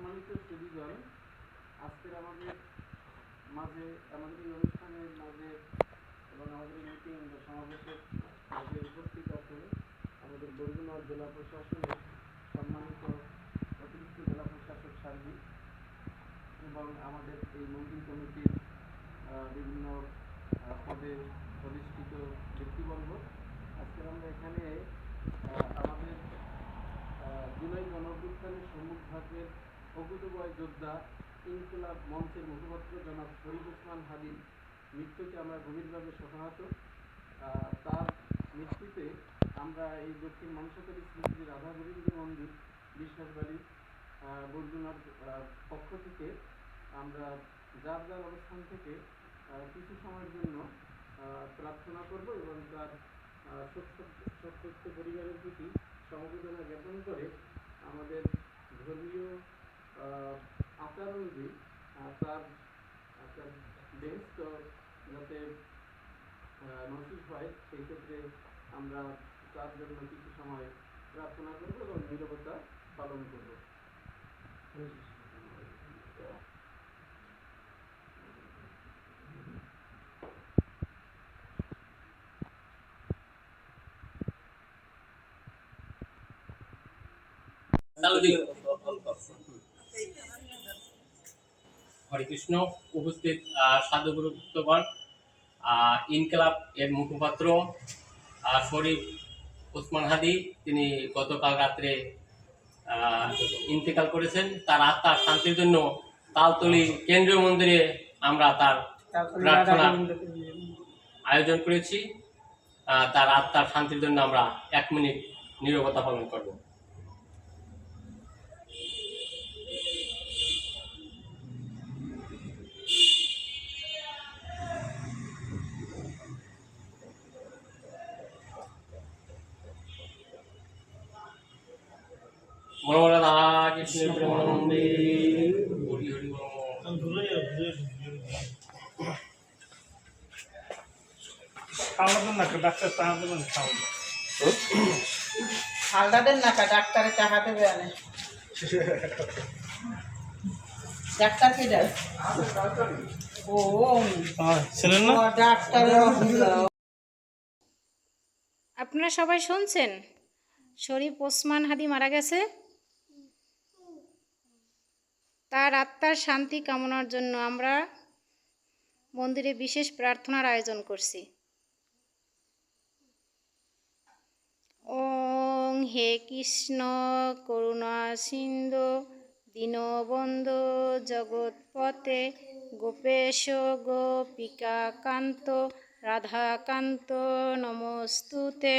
সম্মানিত সুদীজন আজকের আমাদের মাঝে, আমাদের এই অনুষ্ঠানের মাঝে এবং আমাদের মিটিং বা সমাবেশের মাঝে উপস্থিত আছেন আমাদের বরগুনা জেলা প্রশাসনের সম্মানিত অতিরিক্ত জেলা প্রশাসক সার্বিক এবং আমাদের এই মন্দির কমিটির বিভিন্ন পদে অধিষ্ঠিত ব্যক্তিবর্গ। আজকে আমরা এখানে আমাদের জুলাই গণঅভ্যুত্থানের সম্মুখ ভাগের অকুতবয় যোদ্ধা ইনকলাব মঞ্চের মুখপাত্র জনাব শরীফ ওসমান হাদির মৃত্যুকে আমরা গভীরভাবে শোকাহত। তার মৃত্যুতে আমরা এই দক্ষিণ মনসাতলী শ্রী শ্রী রাধা গোবিন্দ মন্দির বিশ্বাসবাড়ি আহ, বরগুনার পক্ষ থেকে আমরা যার যার অবস্থান থেকে কিছু সময়ের জন্য প্রার্থনা করব এবং তার শোকসপ্ত পরিবারের প্রতি সমবেদনা জ্ঞাপন করে আমাদের ধর্মীয় আচার অনুযায়ী আহ, তার আহ, তার বেহেস্ত যাতে নসিব হয় সেই ক্ষেত্রে আমরা তার জন্য কিছু সময় প্রার্থনা করব এবং নিরবতা পালন করব। হরে কৃষ্ণ উপস্থিত আহ, সাধুগুরুত্বগণ আহ, ইনকলাব এর মুখপাত্র শরীফ ওসমান হাদি তিনি গতকাল রাত্রে ইন্তেকাল করেছেন। তার আত্মার শান্তির জন্য তালতলি কেন্দ্রীয় মন্দিরে আমরা তার প্রার্থনা আয়োজন করেছি। আহ, তার আত্মার শান্তির জন্য আমরা এক মিনিট নীরবতা পালন করব। মনোমরা রাধা কৃষ্ণ প্রেমানন্দে হরি হরি বল। না ডাক্তার টাকা দেবেন খাওয়াবেন হালদা না ডাক্তারে টাকা দেবে আনে। ডাক্তার কে দেয়? ও হ্যাঁ অসুবিধা আপনারা সবাই শুনছেন? শরীফ ওসমান হাদি মারা গেছে। তার আত্মার শান্তি কামনার জন্য আমরা মন্দিরে বিশেষ প্রার্থনার আয়োজন করছি। ওং হে কৃষ্ণ, করুণা সিন্ধু, দীনবন্ধু জগৎপতে গোপেশ গোপিকা কান্ত রাধাকান্ত নমস্তুতে।